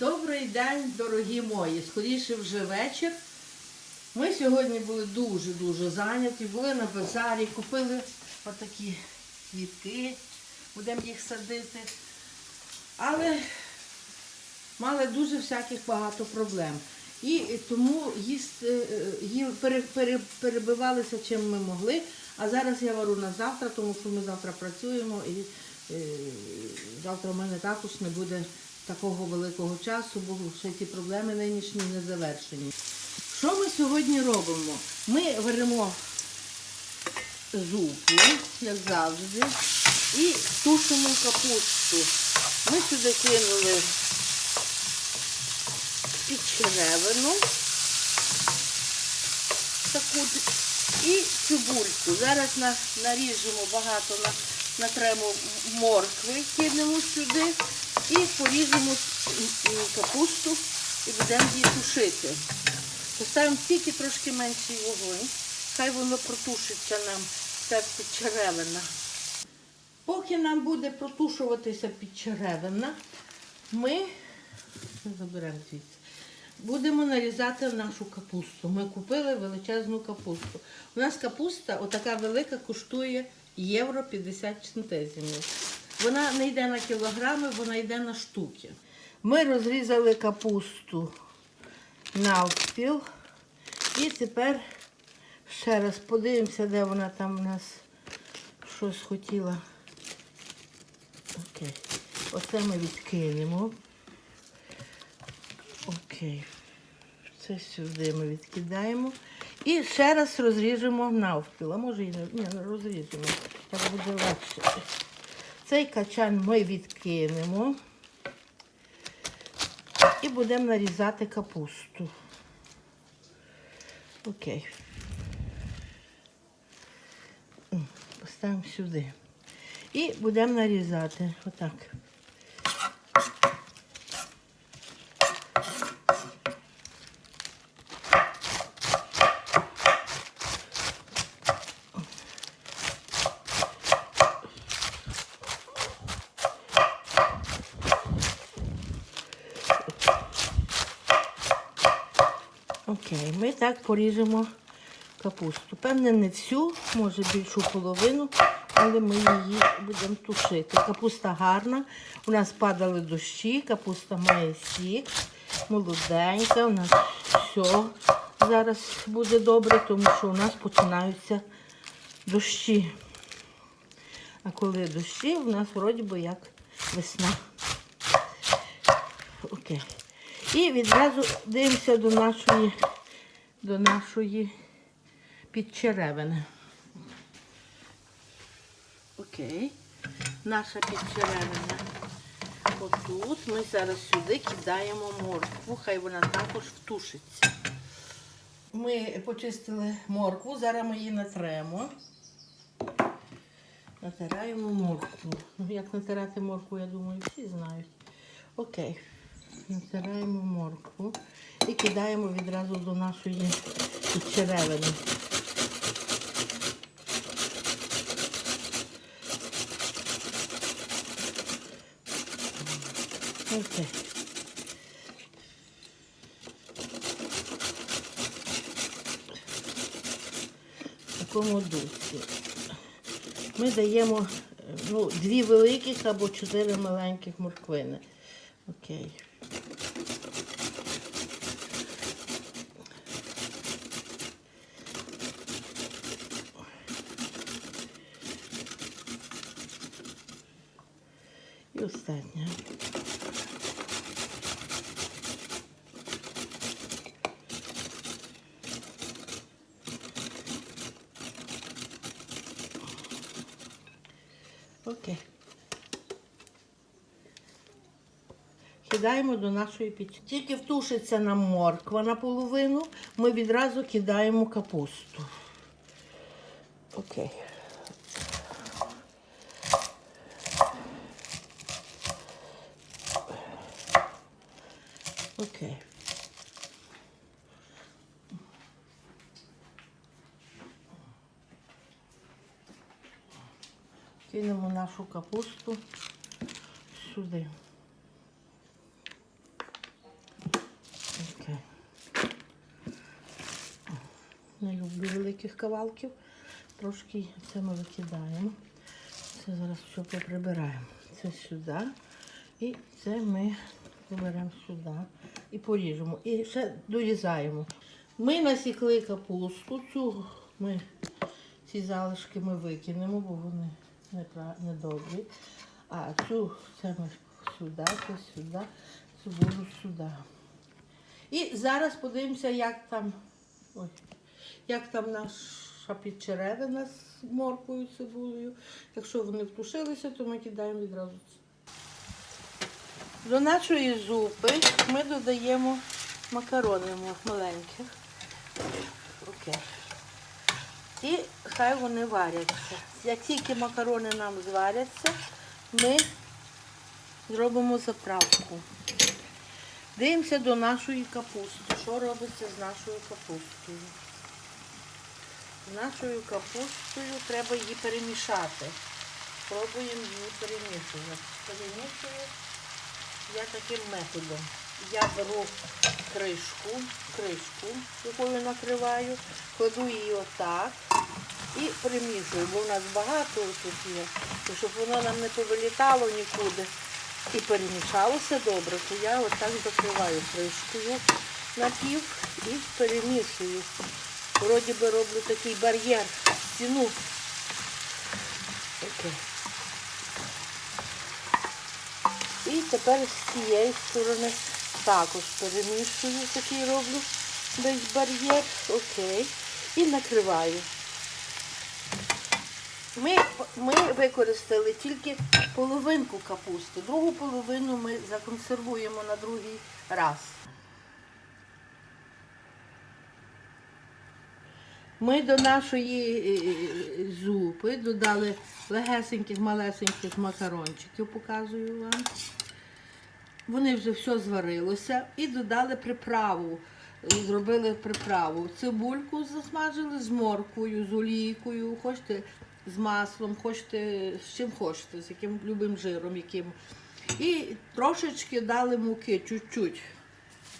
Добрий день, дорогі мої. Скоріше вже вечір. Ми сьогодні були дуже-дуже зайняті. Були на базарі, купили отакі квітки, будемо їх садити. Але мали дуже всяких багато проблем. І тому їсти, е, пере- перебивалися чим ми могли. А зараз я вару на завтра, тому що ми завтра працюємо і е, завтра в мене також не буде такого великого часу, бо ще ті проблеми нинішні не завершені. Що ми сьогодні робимо? Ми варимо зупу, як завжди, і тушимо капусту. Ми сюди кинули підчеревину таку і цибульку. Зараз на, наріжемо багато, на, натремо моркви, кинемо сюди і поріжемо м, капусту і будемо її тушити. Поставимо тільки трошки менший вогонь, хай воно протушиться нам ця підчеревина. Поки нам буде протушуватися підчеревина, ми заберемо звідси. Будемо нарізати нашу капусту. Ми купили величезну капусту. У нас капуста, отака велика, коштує євро 50 центизмів. Вона не йде на кілограми, вона йде на штуки. Ми розрізали капусту навпіл. І тепер ще раз подивимося, де вона там у нас щось хотіла. Окей. Оце ми відкинемо. Окей. Це сюди ми відкидаємо. І ще раз розріжемо навпіл. А може і не, не розріжемо. Так буде легше. Цей качан ми відкинемо. І будемо нарізати капусту. Окей. Поставимо сюди. І будемо нарізати. Отак. Окей, ми так поріжемо капусту. Певне, не всю, може більшу половину, але ми її будемо тушити. Капуста гарна. У нас падали дощі, капуста має сік, молоденька, у нас все зараз буде добре, тому що у нас починаються дощі. А коли дощі, у нас вроді би як весна. Окей. І відразу дивимося до нашої, до нашої підчеревини. Окей. Наша підчеревина. Отут ми зараз сюди кидаємо моркву, хай вона також втушиться. Ми почистили моркву, зараз ми її натремо. Натираємо моркву. Ну, як натирати моркву, я думаю, всі знають. Окей. Натираємо моркву і кидаємо відразу до нашої підчеревини. Окей. В такому дусі. Ми даємо е, ну, дві великих або чотири маленьких морквини. Окей. І останнє. Окей. Кидаємо до нашої печі. Тільки втушиться нам морква наполовину, ми відразу кидаємо капусту. Окей. Окей. Кинемо нашу капусту сюди. Окей. Не люблю великих кавалків. Трошки це ми викидаємо. Це зараз все поприбираємо. Це сюди. І це ми поберемо сюди і поріжемо. І ще дорізаємо. Ми насікли капусту, цю ми ці залишки ми викинемо, бо вони недобрі. А цю це сюди, це сюди, цибулю сюди. І зараз подивимося, як там, ой, як там наша підчеревина з морквою, цибулею. Якщо вони втушилися, то ми кидаємо відразу. До нашої зупи ми додаємо макарони маленьких. Окей. І хай вони варяться. Як тільки макарони нам зваряться, ми зробимо заправку. Дивимося до нашої капусти. Що робиться з нашою капустою? З нашою капустою треба її перемішати. Пробуємо її перемішувати. Перемішую я таким методом. Я беру кришку, кришку, якою накриваю, кладу її отак і перемішую, бо в нас багато тут є. І щоб воно нам не повилітало нікуди і перемішалося добре, то я отак закриваю кришкою на пів і перемішую. Вроді би роблю такий бар'єр, стіну. І тепер з цієї сторони також перемішую, такий роблю десь бар'єр. Окей. І накриваю. Ми, ми використали тільки половинку капусти. Другу половину ми законсервуємо на другий раз. Ми до нашої е, зупи додали легесеньких, малесеньких макарончиків, показую вам. Вони вже все зварилося і додали приправу. Зробили приправу. Цибульку засмажили з морквою, з олійкою, хочете з маслом, хочете з чим хочете, з яким любим жиром. яким. І трошечки дали муки, чуть-чуть,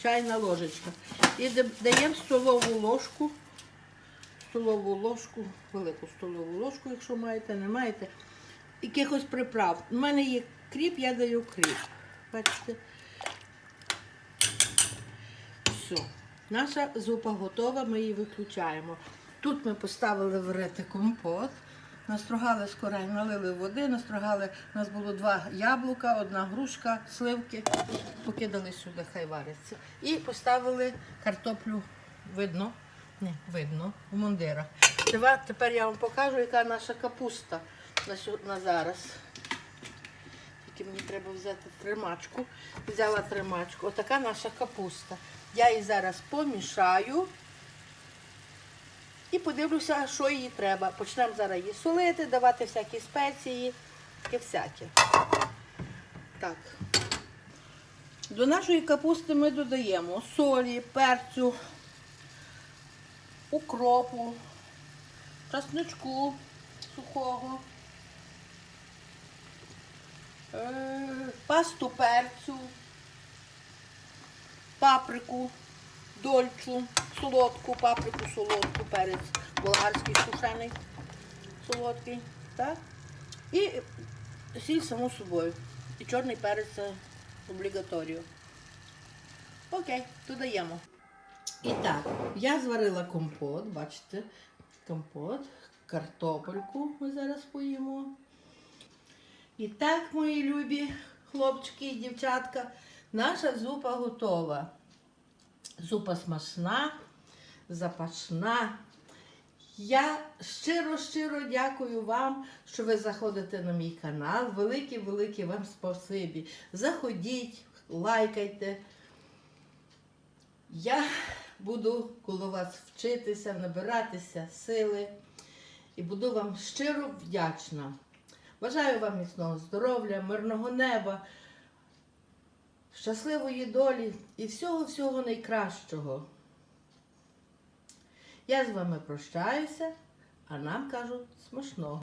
чайна ложечка. І даємо столову ложку столову ложку, велику столову ложку, якщо маєте, не маєте. Якихось приправ. У мене є кріп, я даю кріп. Бачите? Все. Наша зупа готова, ми її виключаємо. Тут ми поставили варити компот. Настругали з корень, налили води, настрогали, у нас було два яблука, одна грушка, сливки, покидали сюди, хай вариться. І поставили картоплю, видно, не, видно, в мундирах. Тепер я вам покажу, яка наша капуста на зараз. Тільки мені треба взяти тримачку. Взяла тримачку. Отака наша капуста. Я її зараз помішаю і подивлюся, що їй треба. Почнемо зараз її солити, давати всякі спеції і всяке. Так. До нашої капусти ми додаємо солі, перцю, укропу, часничку сухого, пасту перцю, паприку, дольчу, солодку, паприку солодку, перець болгарський сушений, солодкий. Так? І сіль само собою. І чорний перець це облігаторію. Окей, додаємо. І так, я зварила компот, бачите, компот, картопельку ми зараз поїмо. І так, мої любі хлопчики і дівчатка, наша зупа готова. Зупа смачна, запашна. Я щиро-щиро дякую вам, що ви заходите на мій канал. Велике-велике вам спасибі. Заходіть, лайкайте. Я буду коло вас вчитися, набиратися сили і буду вам щиро вдячна. Бажаю вам міцного здоров'я, мирного неба, щасливої долі і всього-всього найкращого. Я з вами прощаюся, а нам кажу смачного.